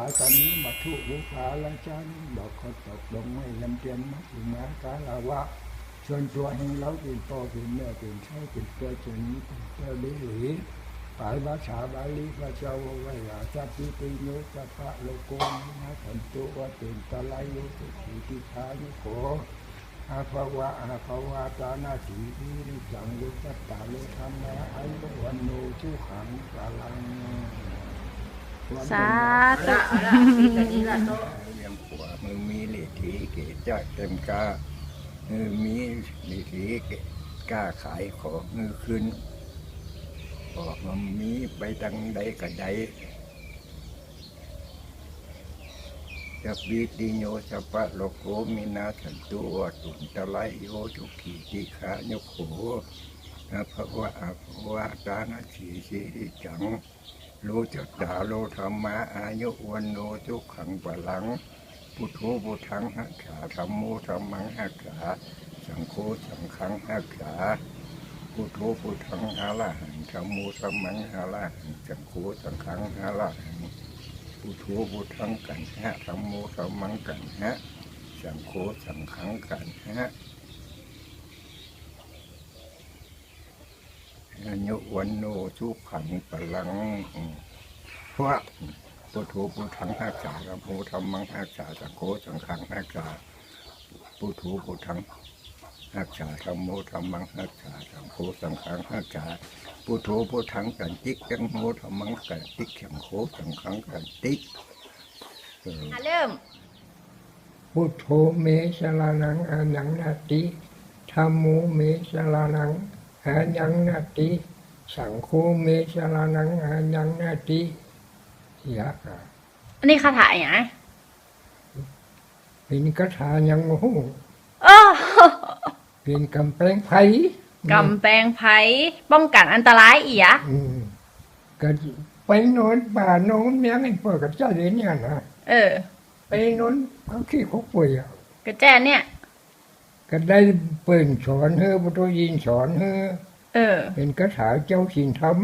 าตอนนี้มาทุบูชาละจันบอกเขาตกลงไม่ลำเตียนมาถึงมากาลาวะส่วนตัวแห่งเราเป็นพ่อเป็นแม่เป็นใช้เป็นตัวเจนี้เป็นตัวเบลีปายภาษาบาลีพระเจ้าว่าไว้ว่าสัพพิติโยสัพพะโลโกนะขันตุว่าเป็นตะไลโยสุขีติคานุโขอาภาวะอาภาวะตานาสีวิริจังยุตตาโลธรรมะอันวันโนทุขังกาลัง สาธุยังขวามือมีลิถีเกจ้าเต็มกามือมีลิถีเกกล้าขายของมือขึ้นออกมันมีไปดังใดก็ใดจะบีติโยสัพพะโลโกมินาสันตุวตุนตะไลโยทุกขีติขาโยโข นะภะวะอะภะวะตานาสีสีจัง รู้จักดาโลธรรมะอายุวันโนทุกขังปะลัง พุทโธพุทธังหักขาธรรมโมธรรมังหักขาสังโฆสังขังหักขาพุทโธพุทธังหาละหังธรรมโมธรรมังหาละหังสังโฆสังขังหาละหังพุทโธพุทธังกันหะธรรมโมธรรมังกันหะสังโฆสังขังกันหะ อายุวันโนทุกขังปลังพระพุทโธพุทธังหักษาธรรมโมธรรมังหักษาสังโฆสังฆังหักษาพุทโธพุทธังหักษาธรรมโมธรรมังหักษาสังโฆสังฆังหักษาพุทโธพุทธังกันติกสังโมธรรมังกันติกสังโฆสังฆังกันติกเริ่มพุทโธเมสลานังอายังนาติธรรมโมเมสลานังายังนาติสังโฆเมสลานังอายังนาติยากอะอันนี้คาถาอย่างไรเป็นคาถายังโอ้โหโอ้เป็นกำแพงไผ่กำแพงไผ่ป้องกันอันตรายอีอะอืมก็ไปโนอนป่าโน้นเนี่ยไม่เปิดกับเจ้าเดี๋ยวนี้นะเออ ไปโน้นเขาขี้เขาป่วยอะกระแจเนี่ย ก็ได้เปิ่นสอนเฮ้อพุทโธยินสอนเฮ้อเออเป็นคาถาเจ้าสินธรรม